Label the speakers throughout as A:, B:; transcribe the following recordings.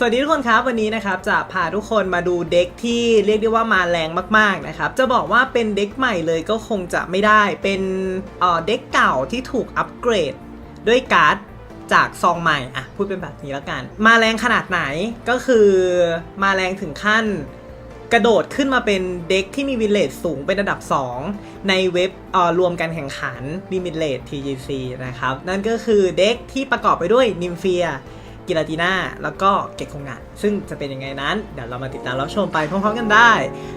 A: สวัสดีทุกคนครับ วันนี้นะครับจะพาทุกคนมาดูเด็กที่เรียกได้ว่ามาแรงมากๆนะครับจะบอกว่าเป็นเด็กใหม่เลยก็คงจะไม่ได้เป็นเเด็กเก่าที่ถูกอัปเกรดด้วยการ์ดจากซองใหม่อะพูดเป็นแบบนี้แล้วกัน มาแรงขนาดไหนก็คือมาแรงถึงขั้นกระโดดขึ้นมาเป็นเด็กที่มีวิลเลจสูงเป็นระดับ 2 ในเว็บเออรวมการแข่งขัน Limit Rate TGC นะครับ นั่นก็คือเด็กที่ประกอบไปด้วยนิมเฟีย กิลาติน่าแล้วก็เกตคงงะซึ่งจะเป็นยังไงนั้น เดี๋ยวเรามาติดตามรับชมไปพร้อมๆกันได้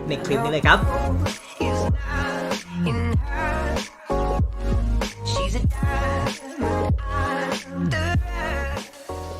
A: ในคลิปนี้เลยครับ
B: She's a dime.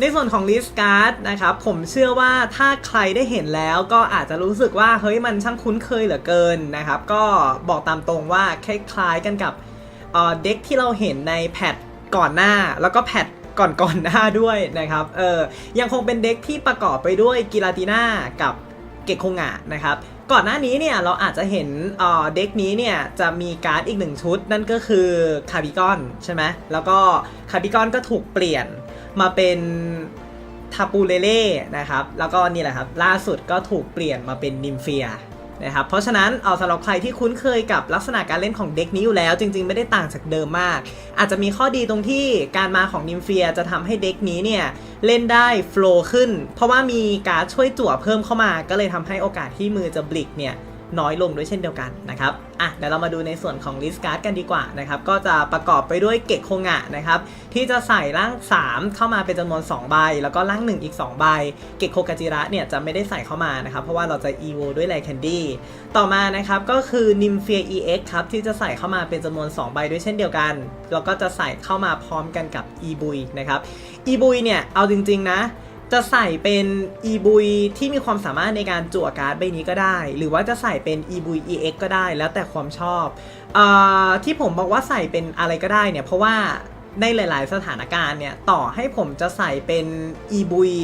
A: ในส่วนของลิสการ์ดนะครับ ผมเชื่อว่าถ้าใครได้เห็นแล้วก็อาจจะรู้สึกว่า เฮ้ยมันช่างคุ้นเคยเหลือเกินนะครับ ก็บอกตามตรงว่าคล้ายๆกันกับเด็กที่เราเห็นในแพทก่อนหน้าแล้วก็แพทก่อนก่อนๆหน้าด้วยนะครับ เออยังคงเป็นเด็กที่ประกอบไปด้วยกิลาติน่ากับเกตคงะนะครับ ก่อนหน้านี้เนี่ยเราอาจจะเห็นเอ่อเด็กนี้เนี่ยจะมีการ์ดอีกหนึ่งชุด นั่นก็คือคาบิกอนใช่ไหมแล้วก็คาบิกอนก็ถูกเปลี่ยน มาเป็นทาปูเลเล่นะครับ แล้วก็นี่แหละครับ ล่าสุดก็ถูกเปลี่ยนมาเป็นนิมเฟียนะครับ เพราะฉะนั้นเอาสำหรับใครที่คุ้นเคยกับลักษณะการเล่นของเด็กนี้อยู่แล้ว จริงๆ ไม่ได้ต่างจากเดิมมาก อาจจะมีข้อดีตรงที่การมาของนิมเฟียจะทำให้เด็กนี้เนี่ย เล่นได้โฟล์ขึ้น เพราะว่ามีการช่วยจั่วเพิ่มเข้ามา ก็เลยทำให้โอกาสที่มือจะบลิกเนี่ย น้อยลงด้วยเช่นเดียวกันนะครับอะเดี๋ยวเรามาดูในส่วนของลิสการ์ดกันดีกว่านะครับก็จะประกอบไปด้วยเกตโคงะนะครับที่จะใส่ร่าง 3 เข้ามาเป็นจำนวน 2 ใบ แล้วก็ร่าง 1 อีก 2 ใบ เกตโคกาจิระเนี่ยจะไม่ได้ใส่เข้ามานะครับเพราะว่าเราจะ EVO ด้วยไลแคนดี้ต่อมานะครับก็คือนิมเฟีย EX ครับที่จะใส่เข้ามาเป็นจำนวน 2 ใบด้วยเช่นเดียวกัน แล้วก็จะใส่เข้ามาพร้อมกันกับ e b u i นะครับ e b u i เนี่ยเอาจริงๆนะ จะใส่เป็น e b u i ที่มีความสามารถในการจั่วการ์ดใบนี้ก็ได้ หรือว่าจะใส่เป็น e b u i EX ก็ได้ แล้วแต่ความชอบอที่ผมบอกว่าใส่เป็นอะไรก็ได้เนี่ย เพราะว่าในหลาย ๆ สถานการณ์เนี่ย ต่อให้ผมจะใส่เป็น e b u i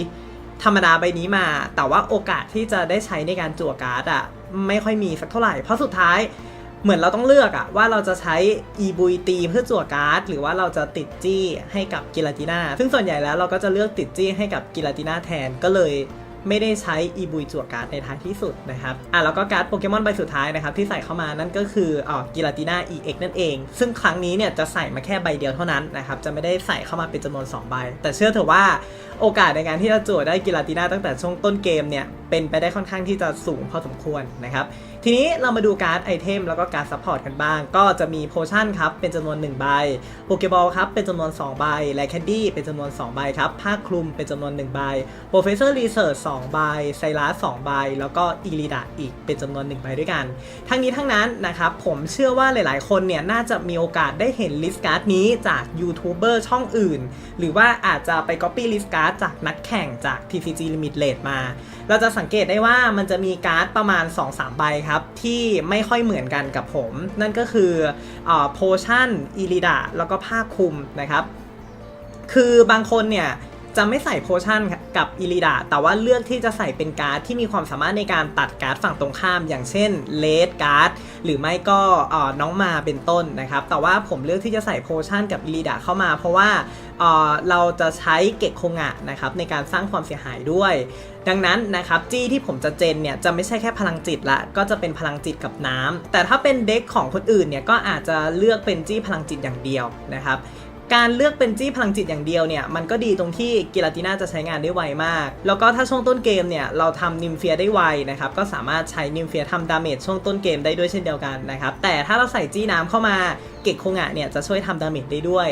A: ธรรมดาใบนี้มา แต่ว่าโอกาสที่จะได้ใช้ในการจั่วการ์ดอะไม่ค่อยมีสักเท่าไหร่ เพราะสุดท้าย เหมือนเราต้องเลือกอะว่าเราจะใช้ e b u i ตีเพื่อจั่วการ์ด หรือว่าเราจะติดจี้ให้กับกิลาติน่าซึ่งส่วนใหญ่แล้วเราก็จะเลือกติดจี้ให้กับกิลาติน่าแทนก็เลยไม่ได้ใช้ e b u i จั่วการ์ดในท้ายที่สุดนะครับ อะแล้วก็การ์ดโปเกมอนใบสุดท้ายนะครับที่ใส่เข้ามานั่นก็คืออ่อกิลาติน่า EX นั่นเอง ซึ่งครั้งนี้เนี่ยจะใส่มาแค่ใบเดียวเท่านั้นนะครับ จะไม่ได้ใส่เข้ามาเป็นจำนวน 2 ใบ แต่เชื่อเถอะว่าโอกาสในการที่จะจั่วได้กิลาติน่าตั้งแต่ช่วงต้นเกมเนี่ยเป็นไปได้ค่อนข้างที่จะสูงพอสมควรนะครับ ทีนี้เรามาดูการ์ดไอเทมแล้วก็การ์ดซัพพอร์ตกันบ้าง ก็จะมีโพชั่นครับ เป็นจำนวน 1 ใบโปเกบอลครับ เป็นจำนวน 2 ใบไลแคนดี้เป็นจำนวน 2 ใบครับ ผ้าคลุมเป็นจำนวน 1 ใบโปรเฟสเซอร์รีเสิร์ช2ใบไซรัส2ใบ แล้วก็อีลิดาอีกเป็นจำนวน 1 ใบด้วยกัน ทั้งนี้ทั้งนั้นนะครับ ผมเชื่อว่าหลาย ๆ คนเนี่ยน่าจะมีโอกาสได้เห็นลิสต์การ์ดนี้จากยูทูบเบอร์ช่องอื่น หรือว่าอาจจะไป Copy ลิสต์การ์ดจากนักแข่งจาก TCG Limit Rate มาเราจะสังเกตได้ว่ามันจะมีการ์ดประมาณ 2-3 ใบครับ ที่ไม่ค่อยเหมือนกันกับผม นั่นก็คือโพชั่นอีลิดาแล้วก็ผ้าคลุมนะครับ คือบางคนเนี่ยจะไม่ใส่โพชั่นกับอิริดาแต่ว่าเลือกที่จะใส่เป็นการ์ดที่มีความสามารถในการตัดการ์ดฝั่งตรงข้าม อย่างเช่นเลดการ์ดหรือไม่ก็น้องมาเป็นต้นนะครับ แต่ว่าผมเลือกที่จะใส่โพชั่นกับอิริดาเข้ามา เพราะว่าเราจะใช้เกตโคงะนะครับในการสร้างความเสียหายด้วย ดังนั้นนะครับจี้ที่ผมจะเจนเนี่ยจะไม่ใช่แค่พลังจิตละก็จะเป็นพลังจิตกับน้ำแต่ถ้าเป็นเด็กของคนอื่นเนี่ยก็อาจจะเลือกเป็นจี้พลังจิตอย่างเดียวนะครับการเลือกเป็นจี้พลังจิตอย่างเดียวเนี่ยมันก็ดีตรงที่กิลาติน่าจะใช้งานได้ไวมาก แล้วก็ถ้าช่วงต้นเกมเนี่ยเราทำนิมเฟียได้ไวนะครับก็สามารถใช้นิมเฟียทำดาเมจช่วงต้นเกมได้ด้วยเช่นเดียวกันนะครับแต่ถ้าเราใส่จี้น้ำเข้ามาเกกโคงะเนี่ยจะช่วยทำดาเมจได้ด้วย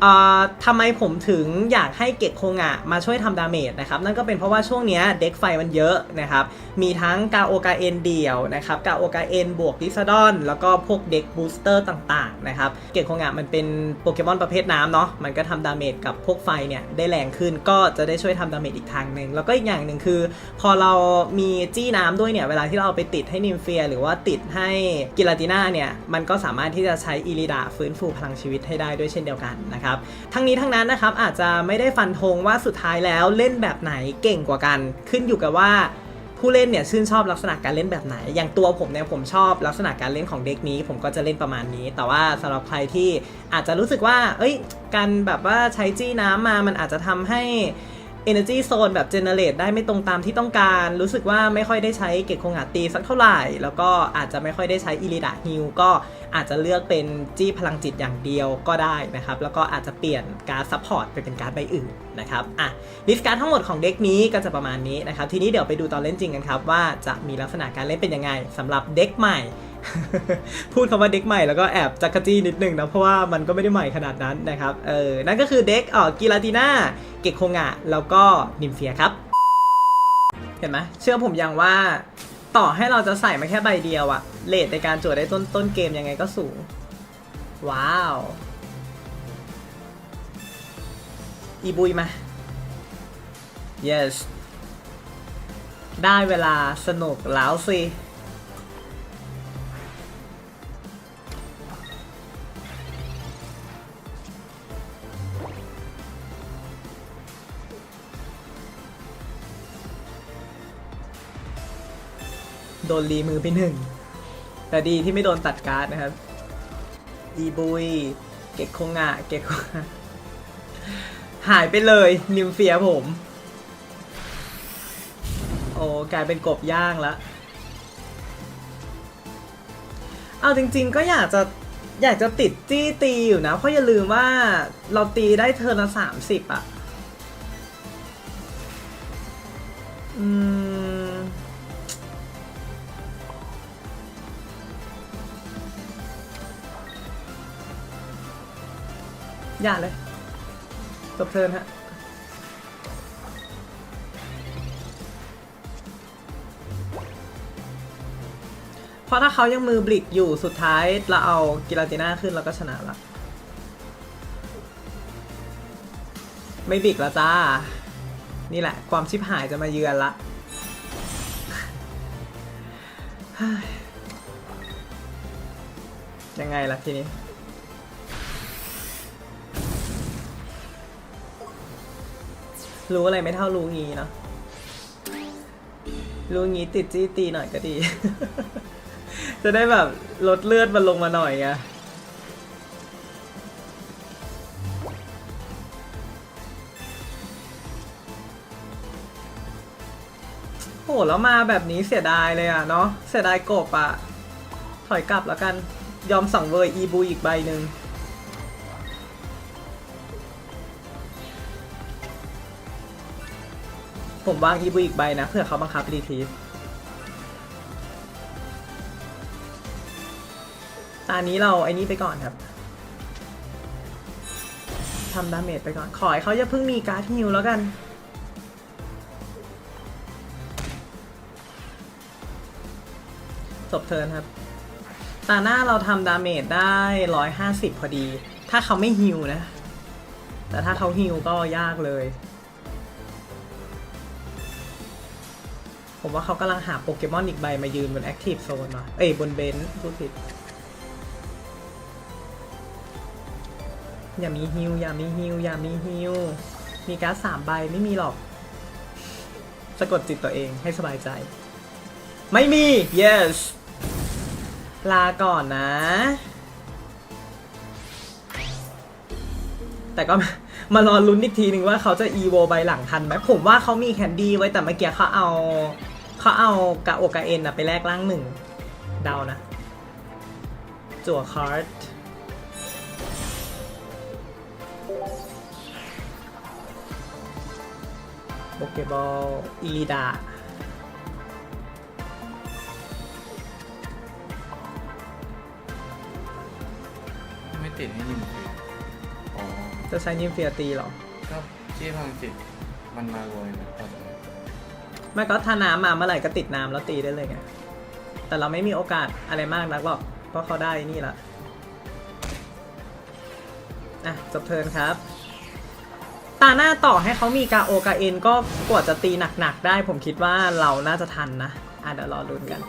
A: เอ่อทำไมผมถึงอยากให้เกกโคงะมาช่วยทำดาเมจนะครับ นั่นก็เป็นเพราะว่าช่วงเนี้ยเด็กไฟมันเยอะนะครับ มีทั้งกาโอกาเอ็นเดี่ยวนะครับกาโอกาเอ็นบวกดิซาดอน แล้วก็พวกเด็กบูสเตอร์ต่างๆนะครับ เกกโคงะมันเป็นโปเกมอนประเภทน้ำเนาะมันก็ทำดาเมจกับพวกไฟเนี่ยได้แรงขึ้นก็จะได้ช่วยทำดาเมจอีกทางหนึ่งแล้วก็อีกอย่างหนึ่งคือ พอเรามีจี้น้ำด้วยเนี่ยเวลาที่เราเอาไปติดให้นิมเฟีย หรือว่าติดให้กิลาติน่าเนี่ยมันก็สามารถที่จะใช้อีริดาฟื้นฟูพลังชีวิตให้ได้ด้วยเช่นเดียวกันนะครับ ทั้งนี้ทั้งนั้นนะครับอาจจะไม่ได้ฟันธงว่าสุดท้ายแล้วเล่นแบบไหนเก่งกว่ากัน ขึ้นอยู่กับว่าผู้เล่นเนี่ยชื่นชอบลักษณะการเล่นแบบไหน อย่างตัวผมเนี่ยผมชอบลักษณะการเล่นของเด็กนี้ ผมก็จะเล่นประมาณนี้ แต่ว่าสำหรับใครที่อาจจะรู้สึกว่า เอ้ย การแบบว่าใช้จี้น้ำมา มันอาจจะทำให้ Energy Zone แบบ Generate ได้ไม่ตรงตามที่ต้องการ รู้สึกว่าไม่ค่อยได้ใช้เกตโคงาตีสักเท่าไหร่ แล้วก็อาจจะไม่ค่อยได้ใช้อิริดาฮิลก็อาจจะเลือกเป็นจี้พลังจิตอย่างเดียวก็ได้นะครับ แล้วก็อาจจะเปลี่ยนการซัพพอร์ตไปเป็นการใบอื่นนะครับอะลิสต์การ์ดทั้งหมดของเด็กนี้ก็จะประมาณนี้นะครับ ทีนี้เดี๋ยวไปดูตอนเล่นจริงกันครับว่าจะมีลักษณะการเล่นเป็นยังไงสำหรับเด็กใหม่ พูดคำว่าเด็กใหม่แล้วก็แอบจักรจี้นิดนึงนะเพราะว่ามันก็ไม่ได้ใหม่ขนาดนั้นนะครับเออนั่นก็คือเด็กเอ่อกิลาติน่าเกกโคงะแล้วก็นิมเฟียครับ เห็นไหมเชื่อผมย่างว่าต่อให้เราจะใส่มาแค่ใบเดียวอะเลทในการจวดได้ต้นต้นเกมยังไงก็สูง ว้าว อีบุยมา yes ได้เวลาสนุกแล้วสิ ดนรีมือไปหนึ่งแต่ดีที่ไม่โดนตัดการ์ดนะครับอีบุย เก็กคงอะเก็กคงหายไปเลยนิมเฟียผม โอ้กลายเป็นกบย่างล้วเอาจริง ๆ ก็อยากจะอยากจะติดจี้ตีอยู่นะ เพราะอย่าลืมว่าเราตีได้เทอร์ละสามสิบอะอืม อย่าเลยจบเทิร์นฮะเพราะถ้าเขายังมือบลิกอยู่สุดท้ายเราเอากิลาติน่าขึ้นเราก็ชนะละไม่บลิกแล้วจ้า นี่แหละ ความชิบหายจะมาเยือนละยังไงล่ะทีนี้ รู้อะไรไม่เท่ารู้งี้เนาะรู้งี้ติดจี้ตีหน่อยก็ดี จะได้แบบลดเลือดมันลงมาหน่อยไงโหแล้วมาแบบนี้เสียดายเลยอะเนาะเสียดายกบอะ ถอยกลับแล้วกันยอมสั่งเวอร์อีบูอีกใบหนึ่ง ผมวางอีบูอีกใบนะเพื่อเขาบังคับรีทีสตอนนี้เราไอ้นี้ไปก่อนครับทำดาเมจไปก่อน ขอให้เขาอย่าเพิ่งมีการ์ดฮิวแล้วกัน จบเทิร์นครับ ตาหน้าเราทำดาเมจได้ 150 พอดี ถ้าเขาไม่ฮิวนะ แต่ถ้าเขาฮิวก็ยากเลย ผมว่าเขากำลังหาโปเกมอนอีกใบมายืนบนแอคทีฟโซนมาเอ้ยบนเบนซ์พูดผิด อย่ามีฮิวอย่ามีฮิวอย่ามีฮิวมีการ์ดสามใบไม่มีหรอก สะกดจิตตัวเองให้สบายใจ ไม่มี yes ลาก่อนนะ แต่ก็มารอลุ้นอีกทีหนึ่งว่าเขาจะ evo ใบหลังทันไหมผมว่าเขามีแคนดี้ไว้แต่เมื่อกี้เขาเอา เขาเอากะโอกาเอ็นอะไปแลกล่างหนึ่งเดานะ จั่วคาร์ดโปเกบอลอีลิดา
C: ติดให้ยิมฟรีอ๋อ
A: จะใช้นิมเฟียตีเหรอ
C: ก็ที่พลังจิตมันมาโรยนะตอนนี้
A: ไม่ก็ถ้าน้ำมาเมื่อไหร่ก็ติดน้ำแล้วตีได้เลยไง แต่เราไม่มีโอกาสอะไรมากนักหรอก เพราะเขาได้นี่ละอะจบเทิร์นครับ ตาหน้าต่อให้เขามีกาโอกาเอ็นก็กว่าจะตีหนักๆได้ ผมคิดว่าเราน่าจะทันนะ อะเดี๋ยวรอรุนกัน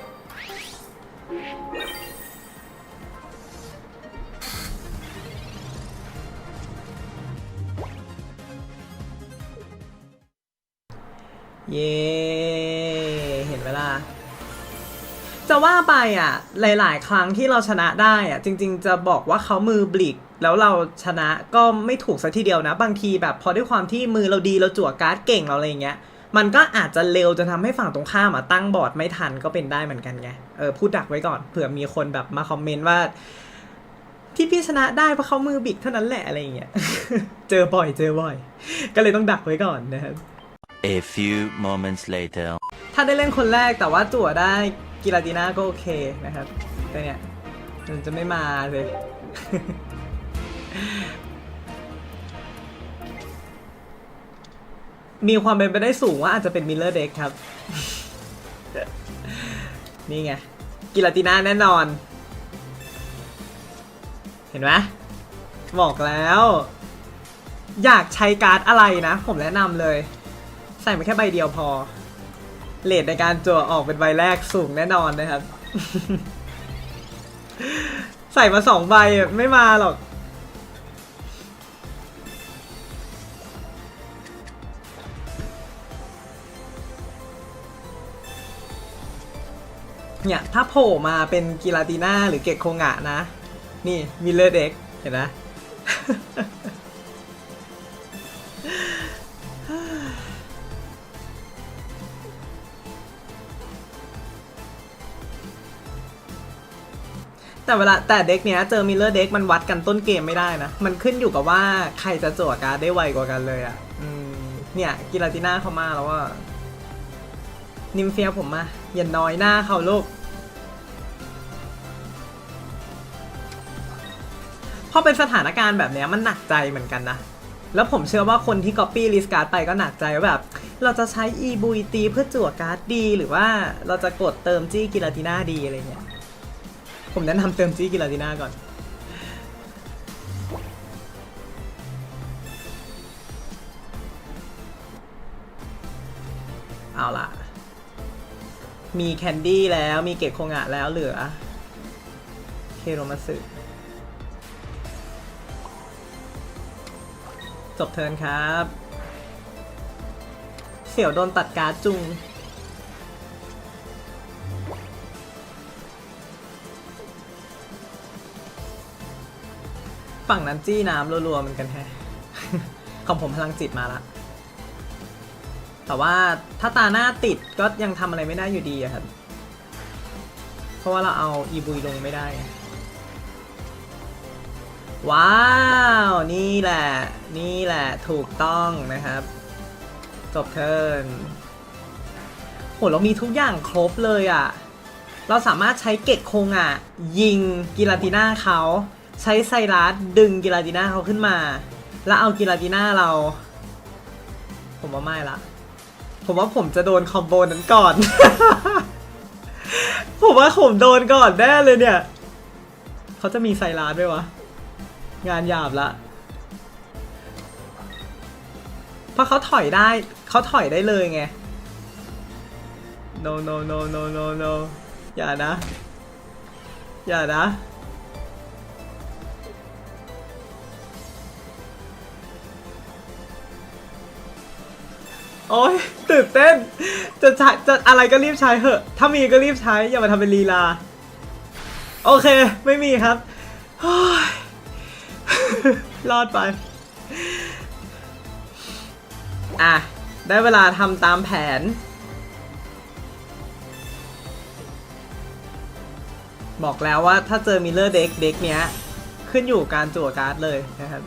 A: เย้เห็นเวลา จะว่าไปอะ หลาย ๆ ครั้งที่เราชนะได้อะ จริง ๆ จะบอกว่าเขามือบลิก แล้วเราชนะก็ไม่ถูกสัทีเดียวนะ บางทีแบบพอด้วยความที่มือเราดีเราจั่วการ์ดเก่งเราอะไรเงี้ย มันก็อาจจะเร็วจนทำให้ฝั่งตรงข้ามอะตั้งบอร์ดไม่ทันก็เป็นได้เหมือนกันไง เออพูดดักไว้ก่อนเผื่อมีคนแบบมาคอมเมนต์ว่าที่พี่ชนะได้เพราะเขามือบิกเท่านั้นแหละอะไรอย่างเงี้ย เจอบ่อย เจอบ่อย ก็เลยต้องดักไว้ก่อนนะครับ
D: A few moments later.
A: ถ้าได้เล่นคนแรกแต่ว่าจั่วได้กิลาติน่าก็โอเคนะครับ แต่เนี่ยมันจะไม่มาเลย มีความเป็นไปได้สูงว่าอาจจะเป็นมิลเลอร์เด็กครับ นี่ไงกิลาติน่าแน่นอน เห็นไหมบอกแล้ว อยากใช้การ์ดอะไรนะ ผมแนะนำเลย ใส่มาแค่ใบเดียวพอ เลทในการจั่วออกเป็นใบแรกสูงแน่นอนนะครับ ใส่มาสองใบไม่มาหรอก เนี่ย ถ้าโผล่มาเป็นกีลาติน่าหรือเกตโคงะนะ นี่มิเลอร์เด็กเห็นไหม แต่เวลาแต่เด็กเนี้ยเจอมิลเลอร์เด็กมันวัดกันต้นเกมไม่ได้นะ มันขึ้นอยู่กับว่าใครจะจั่วการ์ดได้ไวกว่ากันเลยอะ่ะเนี่ยกิลาติน่าเขามาแล้วว่านิมเฟียผมมาอย่าน้อยหน้าเขาลูกพอเป็นสถานการณ์แบบเนี้ยมันหนักใจเหมือนกันนะ แล้วผมเชื่อว่าคนที่ Copy List Card ไปก็หนักใจว่าแบบ เราจะใช้ e บุยตีเพื่อจั่วการ์ดดี หรือว่าเราจะกดเติมจี้กิลาติน่าดีอะไรเงี้ย ผมแนะนำเติมจี้กิลาติน่าก่อน เอาล่ะ มีแคนดี้แล้วมีเกตโคงะแล้วเหลือ เคโรมาสึจบเทิร์นครับ เสี่ยวโดนตัดการ์ดจุง ฝั่งนั้นจี้น้ำรัวๆเหมือนกันแฮะ ของผมพลังจิตมาละ แต่ว่าถ้าตาหน้าติดก็ยังทำอะไรไม่ได้อยู่ดีอะครับ เพราะว่าเราเอาอีบุยลงไม่ได้ ว้าว นี่แหละ นี่แหละถูกต้องนะครับ จบเทิร์นโหเรามีทุกอย่างครบเลยอะ่ะเราสามารถใช้เกตโคงอะยิงกิลาติน่าเขา ใช้ไซรัสดึงกิลาติน่าเขาขึ้นมา แล้วเอากิลาติน่าเรา ผมว่าไม่ละ ผมว่าผมจะโดนคอมโบนั้นก่อน ผมว่าผมโดนก่อนแน่เลยเนี่ย เขาจะมีไซรัสด้วยวะ งานหยาบละเพราะเขาถอยได้เขาถอยได้เลยไง no no no no no no อย่านะ อย่านะ โอ้ยตื่นเต้น จะใช้จะอะไรก็รีบใช้เหอะ ถ้ามีก็รีบใช้ อย่ามาทำเป็นลีลา โอเค ไม่มีครับโอ้ยรอดไป อะ ได้เวลาทำตามแผน บอกแล้วว่าถ้าเจอมิลเลอร์เด็กเด็กเนี้ย ขึ้นอยู่การจั่วการ์ดเลยนะครับ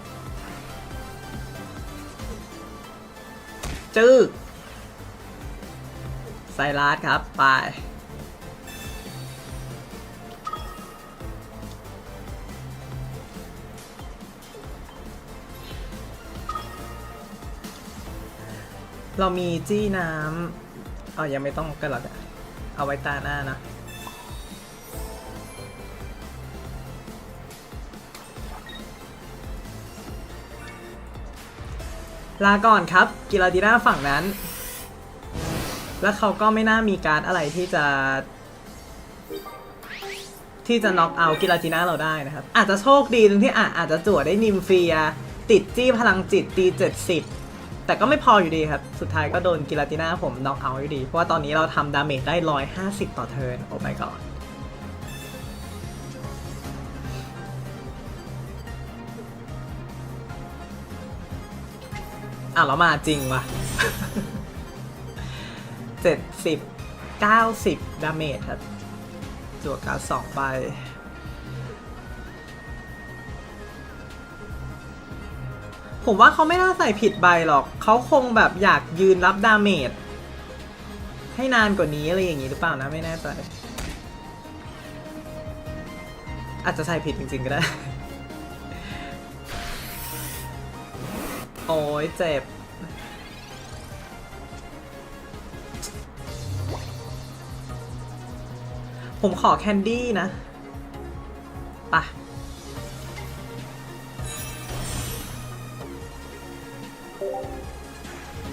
A: จื้อไซรัสครับ ไป เรามีจี้น้ำ เอายังไม่ต้องกันหรอกเอาไว้ตาหน้านะ ลาก่อนครับ กิลาติน่าฝั่งนั้น แล้วเขาก็ไม่น่ามีการอะไรที่จะ ที่จะน็อกเอากิลาติน่าเราได้นะครับ อาจจะโชคดีตรงที่อาอาจจะจั่วได้นิมเฟีย ติดจี้พลังจิตตี70 แต่ก็ไม่พออยู่ดีครับ สุดท้ายก็โดนกิลาติน่าผมน็อกเอาอยู่ดี เพราะว่าตอนนี้เราทำดาเมจได้ 150 ต่อเทิร์นโอ้ my god อะเรามาจริงว่ะเจ็ดสิบเก้าสิบดาเมจครับจั่วการสองใบผมว่าเขาไม่น่าใส่ผิดใบหรอก เขาคงแบบอยากยืนรับดาเมจให้นานกว่านี้อะไรอย่างนี้หรือเปล่านะไม่แน่ใจ อาจจะใส่ผิดจริงๆก็ได้ โอ้ยเจ็บ ผมขอแคนดี้นะปะ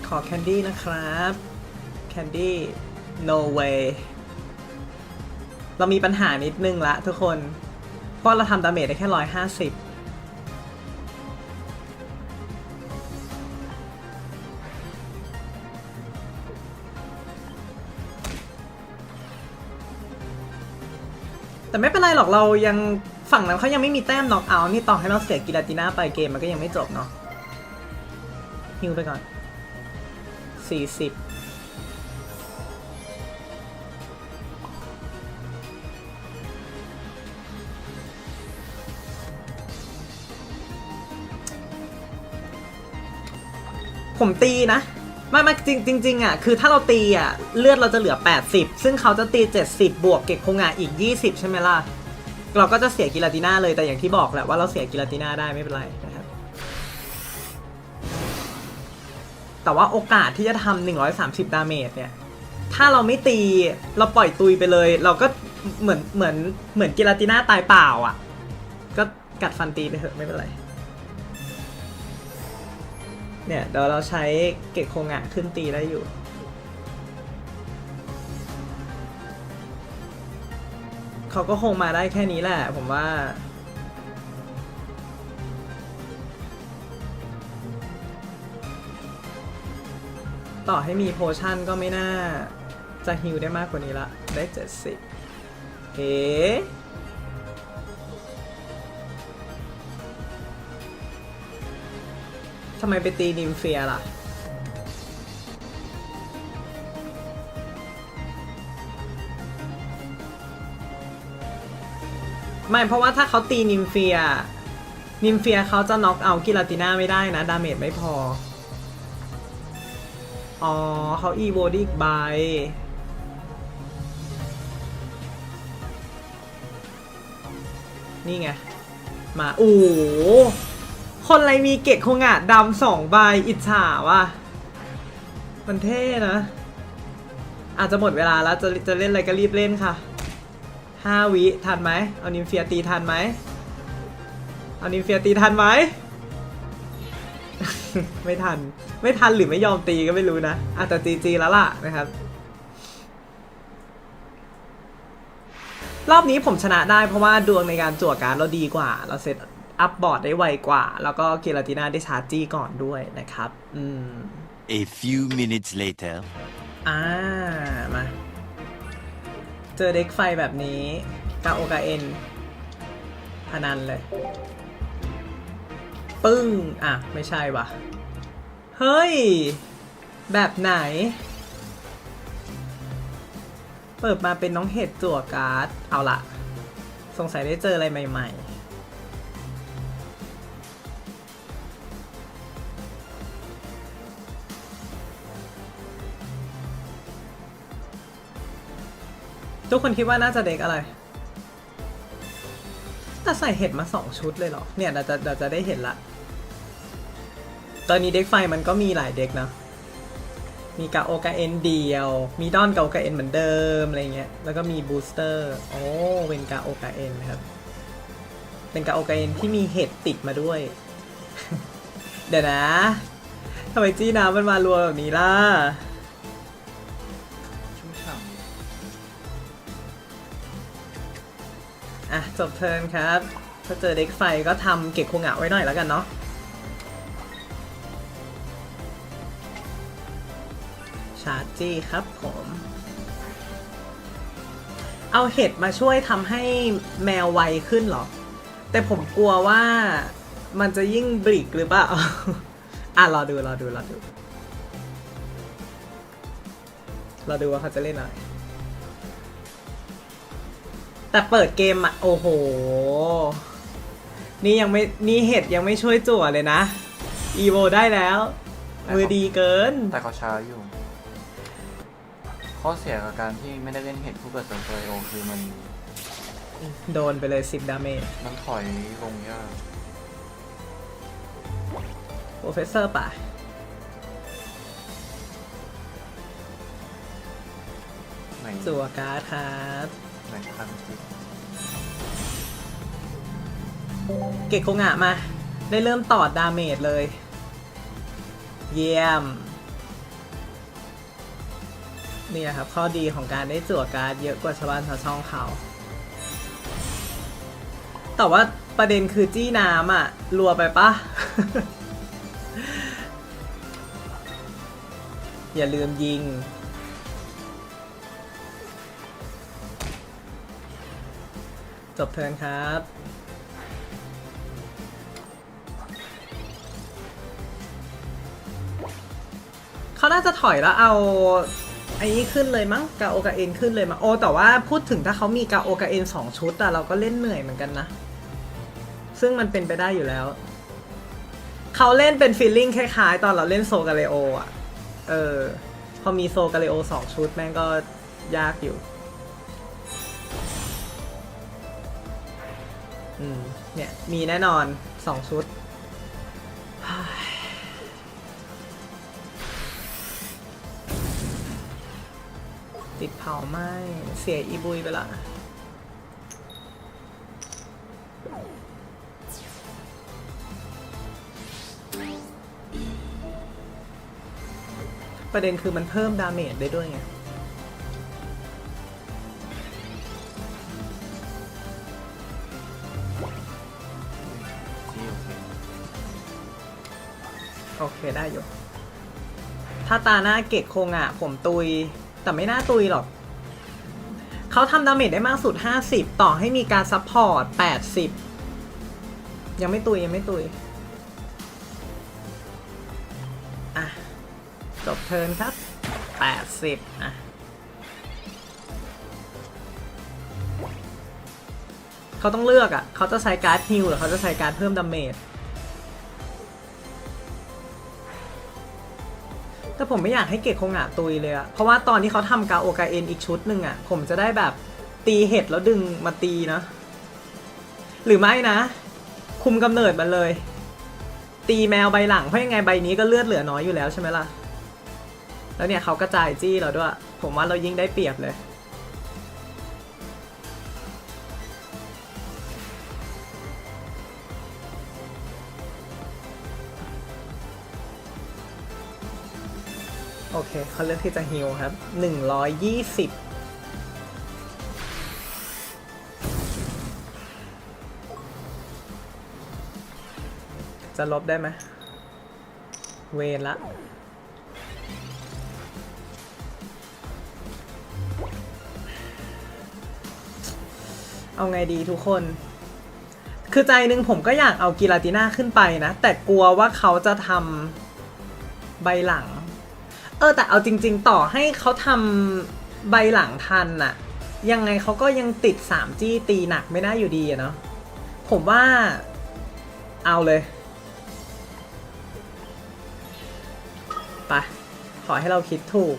A: ขอแคนดี้นะครับ แคนดี้ no way เรามีปัญหานิดนึงละทุกคน เพราะเราทำดาเมจได้แค่ร้อยห้าสิบ แต่ไม่เป็นไรหรอกเรายังฝั่งนั้นเขายังไม่มีแต้มน็อกเอาท์นี่ต่อให้เราเสียกิลาติน่าไปเกมมันก็ยังไม่จบเนาะฮิวไปก่อน 40ผมตีนะ ไม่ไม่จริงจริงอะคือถ้าเราตีอะเลือดเราจะเหลือ 80 ซึ่งเขาจะตี 70 บวกเก็กโคงาอีก 20 ใช่ไหมล่ะ เราก็จะเสียกิลาติน่าเลยแต่อย่างที่บอกแหละว่าเราเสียกิลาติน่าได้ไม่เป็นไรนะครับ แต่ว่าโอกาสที่จะทำ130 ดาเมจเนี่ย ถ้าเราไม่ตีเราปล่อยตุยไปเลย เราก็เหมือนเหมือนเหมือนกิลาติน่าตายเปล่าอะ ก็กัดฟันตีไปเถอะไม่เป็นไร เนี่ยเดี๋ยวเราใช้เกตโคงะขึ้นตีได้อยู่ เขาก็คงมาได้แค่นี้แหละ ผมว่า ต่อให้มีโพชั่นก็ไม่น่า จะฮิวได้มากกว่านี้ละ ได้เจ็ดสิบเฮ้ ทำไมไปตีนิมเฟียล่ะ ไม่เพราะว่าถ้าเขาตีนิมเฟีย นิมเฟียเขาจะน็อกเอากิลาติน่าไม่ได้นะ ดาเมจไม่พอ อ๋อเขาอีโวดีอีกใบนี่ไง มา โอ้ คนไรมีเกตโคงอะดำสองใบอิจฉาว่ะ มันเท่นะ อาจจะหมดเวลาแล้วจะจะเล่นอะไรก็รีบเล่นค่ะห้าวิทันไหมเอานิมเฟียตีทันไหมเอานิมเฟียตีทันไหม ไม่ทัน ไม่ทันหรือไม่ยอมตีก็ไม่รู้นะอาจจะจีจีแล้วล่ะนะครับ รอบนี้ผมชนะได้เพราะว่าดวงในการจั่วการเราดีกว่า เราเซต อัพบอร์ดได้ไวกว่า แล้วก็เกลาติน่าได้ชาร์จจี้ก่อนด้วยนะครับ อืม
D: A few minutes later.
A: อ่า มา เจอเด็กไฟแบบนี้กาโอกาเอ็นพนันเลย ปึ้ง อะ ไม่ใช่วะเฮ้ย แบบไหน เปิดมาเป็นน้องเห็ดจั่วการ์ด เอาละ สงสัยได้เจออะไรใหม่ ๆ ทุกคนคิดว่าน่าจะเด็กอะไรแต่ใส่เห็ดมาสองชุดเลยเหรอ เนี่ยเราจะเราจะได้เห็นละ ตอนนี้เด็กไฟมันก็มีหลายเด็กนะ มีกาโอกาเอ็นเดียว มีดอนกาโอกาเอ็นเหมือนเดิมอะไรเงี้ย แล้วก็มีบูสเตอร์ โอ้เป็นกาโอกาเอ็นครับ เป็นกาโอกาเอ็นที่มีเห็ดติดมาด้วย เดี๋ยวนะทำไมจี้น้ำมันมารวมแบบนี้ล่ะ จบเทิร์นครับ ถ้าเจอเด็กไฟก็ทำเก็บคงะไว้หน่อยแล้วกันเนาะชาร์จี้ครับผม เอาเห็ดมาช่วยทำให้แมวไวขึ้นหรอ แต่ผมกลัวว่ามันจะยิ่งบริกหรือเปล่า อะ รอดู รอดู รอดู รอดูว่าเขาจะเล่นอะไร แต่เปิดเกมอะโอ้โห นี่ยังไม่นี่เห็ดยังไม่ช่วยจั่วเลยนะ อีโวได้แล้ว มือดีเกิน
C: แต่เขาช้าอยู่ ข้อเสียกับการที่ไม่ได้เล่นเห็ดผู้เกิดเสริมเฟโอคือมัน
A: โดนไปเลย 10 ดาเมจ
C: มันถอยลงยาก
A: โปรเฟสเซอร์ป่ะ
C: ไหน
A: จั่วการ์ดครับ
C: ไหนทันจิต
A: เกตโคงะมา ได้เริ่มตอดดาเมจเลย เยี่ยม นี่นะครับ ข้อดีของการได้จั่วการ์ดเยอะกว่าชาวบ้านชาวช่องเขา แต่ว่าประเด็นคือจี้น้ำอะรัวไปปะอย่าลืมยิง จบเทิร์นครับ เขาน่าจะถอยแล้วเอาไอ้นี้ขึ้นเลยมั้งกาโอกาเอ็นขึ้นเลยมั้งโอแต่ว่าพูดถึงถ้าเขามีกาโอกาเอ็นสองชุดอะเราก็เล่นเหนื่อยเหมือนกันนะ ซึ่งมันเป็นไปได้อยู่แล้ว เขาเล่นเป็นฟีลลิ่งคล้ายๆ ตอนเราเล่นโซกาเลโออะเออ พอมีโซกาเลโอสองชุดแม่งก็ยากอยู่ อืมเนี่ย มีแน่นอนสองชุด ติดเผาไหมเสียอีบุยไปละประเด็นคือมันเพิ่มดาเมจได้ด้วยไง
C: ค
A: ได้อยู่ ถ้าตาหน้าเกตโคงอะ ผมตุย แต่ไม่น่าตุยหรอก เขาทำดาเมจได้มากสุด 50 ต่อให้มีการซัพพอร์ต 80 ยังไม่ตุย ยังไม่ตุย อะ จบเทิร์นครับ 80 อะเขาต้องเลือกอะ เขาจะใช้การ์ดฮิลหรือเขาจะใช้การ์ดเพิ่มดาเมจ แต่ผมไม่อยากให้เกตคงอะตุยเลยอะเพราะว่าตอนที่เขาทำกาโอกาเอ็นอีกชุดหนึ่งอะผมจะได้แบบตีเห็ดแล้วดึงมาตีนะ หรือไม่นะ คุมกำเนิดมันเลย ตีแมวใบหลังเพราะยังไงใบนี้ก็เลือดเหลือน้อยอยู่แล้วใช่ไหมล่ะ แล้วเนี่ยเขากระจายจี้เราด้วย ผมว่าเรายิ่งได้เปรียบเลย เคเขาเลือกที่จะฮิลครับหนึ่งร้อยยี่สิบจะลบได้ไหม เวนละ เอาไงดีทุกคน คือใจหนึงผมก็อยากเอากีราติน่าขึ้นไปนะ แต่กลัวว่าเขาจะทำใบหลัง ออแต่เอาจริง ๆ ต่อให้เขาทำใบหลังทันน่ะ ยังไงเขาก็ยังติด3จี้ตีหนักไม่ได้อยู่ดีอะเนาะผมว่าเอาเลยไปขอให้เราคิดถูก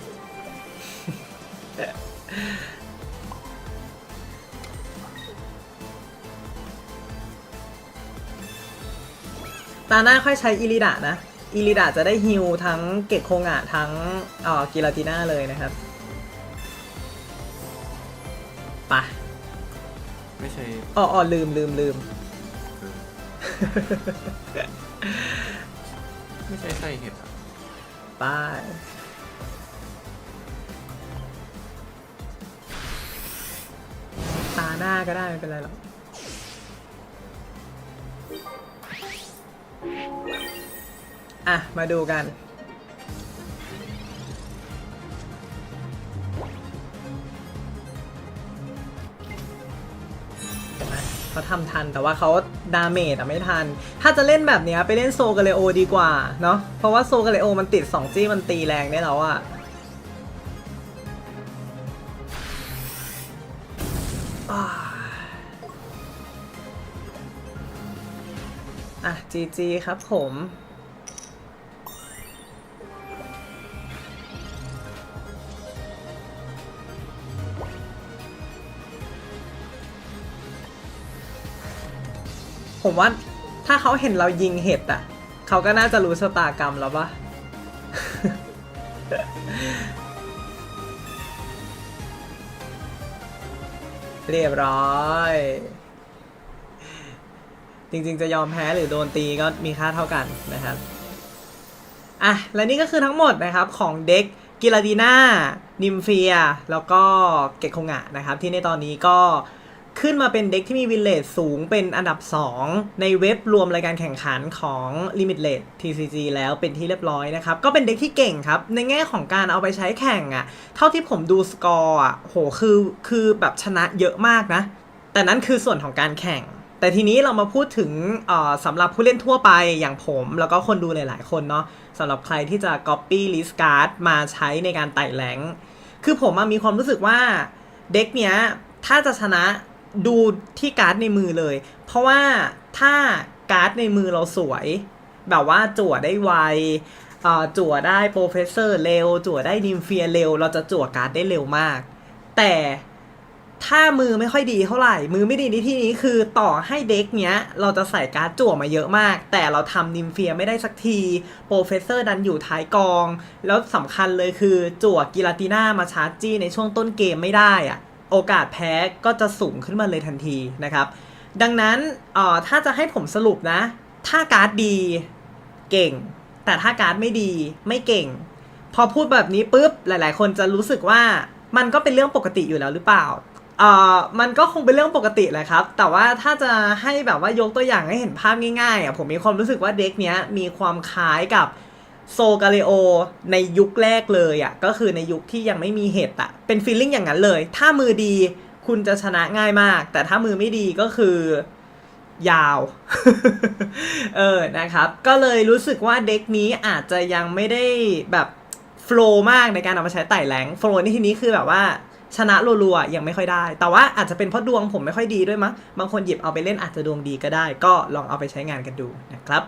A: ตาหน้าค่อยใช้อิริดะนะ อีลิดาจะได้ฮิลทั้งเกตโคงะทั้งเอ่อกิลาติน่าเลยนะครับไปะ
C: ไม่ใช่
A: อ๋ออ๋อลืมลืมลืม
C: ไม่ใช่ไส้เห็ดอะ
A: ไปตาหน้าก็ได้ไม่เป็นไรหรอก อะ มาดูกัน เขาทำทันแต่ว่าเขาดาเมจอะไม่ทัน ถ้าจะเล่นแบบเนี้ยไปเล่นโซกาเลโอดีกว่า เนาะเพราะว่าโซกาเลโอมันติด 2 จี้มันตีแรงได้แล้วอะอ่าอะจีจีครับผม ผมว่าถ้าเขาเห็นเรายิงเห็ดอะเขาก็น่าจะรู้ชะตากรรมแล้วปะเรียบร้อย จริงๆ จะยอมแพ้หรือโดนตีก็มีค่าเท่ากันนะครับ อะ และนี่ก็คือทั้งหมดนะครับของเด็กกิลาดีนานิมเฟีย แล้วก็เกตคงะนะครับ ที่ในตอนนี้ก็ ขึ้นมาเป็นเด็กที่มีวินเลทสูงเป็นอันดับ 2 ในเว็บรวมรายการแข่งขันของ Limit r a t e TCG แล้วเป็นที่เรียบร้อยนะครับ ก็เป็นเด็กที่เก่งครับ ในแง่ของการเอาไปใช้แข่งอะ่ะ เท่าที่ผมดูสกอร์อะโหคือคือแบบชนะเยอะมากนะ แต่นั่นคือส่วนของการแข่ง แต่ทีนี้เรามาพูดถึงออสำหรับผู้เล่นทั่วไปอย่างผมแล้วก็คนดูหลาย ๆ คนเนาะสำหรับใครที่จะ Copy List Card มาใช้ในการไต่แรงคือผมมีความรู้สึกว่าเด็กเนี้ยถ้าจะชนะ ดูที่การ์ดในมือเลย เพราะว่าถ้าการ์ดในมือเราสวย แบบว่าจั่วได้ไวเอ่อจั่วได้โปรเฟสเซอร์เร็ว จั่วได้นิมเฟียเร็ว เราจะจั่วการ์ดได้เร็วมาก แต่ถ้ามือไม่ค่อยดีเท่าไหร่ มือไม่ดีในที่นี้คือต่อให้เด็กเนี้ย เราจะใส่การ์ดจั่วมาเยอะมาก แต่เราทำนิมเฟียไม่ได้สักที โปรเฟสเซอร์ดันอยู่ท้ายกอง แล้วสำคัญเลยคือจั่วกิลาติน่ามาชาร์จจี้ในช่วงต้นเกมไม่ได้อะ โอกาสแพ้ก็จะสูงขึ้นมาเลยทันทีนะครับ ดังนั้นเอ่อถ้าจะให้ผมสรุปนะ ถ้าการ์ดดีเก่ง แต่ถ้าการ์ดไม่ดีไม่เก่ง พอพูดแบบนี้ปุ๊บหลาย ๆ คนจะรู้สึกว่ามันก็เป็นเรื่องปกติอยู่แล้วหรือเปล่าเอ่อมันก็คงเป็นเรื่องปกติแหละครับ แต่ว่าถ้าจะให้แบบว่ายกตัวอย่างให้เห็นภาพง่ายๆอะผมมีความรู้สึกว่าเด็กเนี้ยมีความคล้ายกับ โซกาเลโอในยุคแรกเลยอะก็คือในยุคที่ยังไม่มีเห็ดอะเป็นฟีลลิ่งอย่างนั้นเลย ถ้ามือดีคุณจะชนะง่ายมาก แต่ถ้ามือไม่ดีก็คือยาว เออนะครับ ก็เลยรู้สึกว่าเด็กนี้อาจจะยังไม่ได้แบบโฟล์มากในการเอามาใช้ไต่แรงโฟล์ในที่นี้คือแบบว่าชนะรัวๆยังไม่ค่อยได้ แต่ว่าอาจจะเป็นเพราะดวงผมไม่ค่อยดีด้วยมั้งบางคนหยิบเอาไปเล่นอาจจะดวงดีก็ได้ ก็ลองเอาไปใช้งานกันดูนะครับ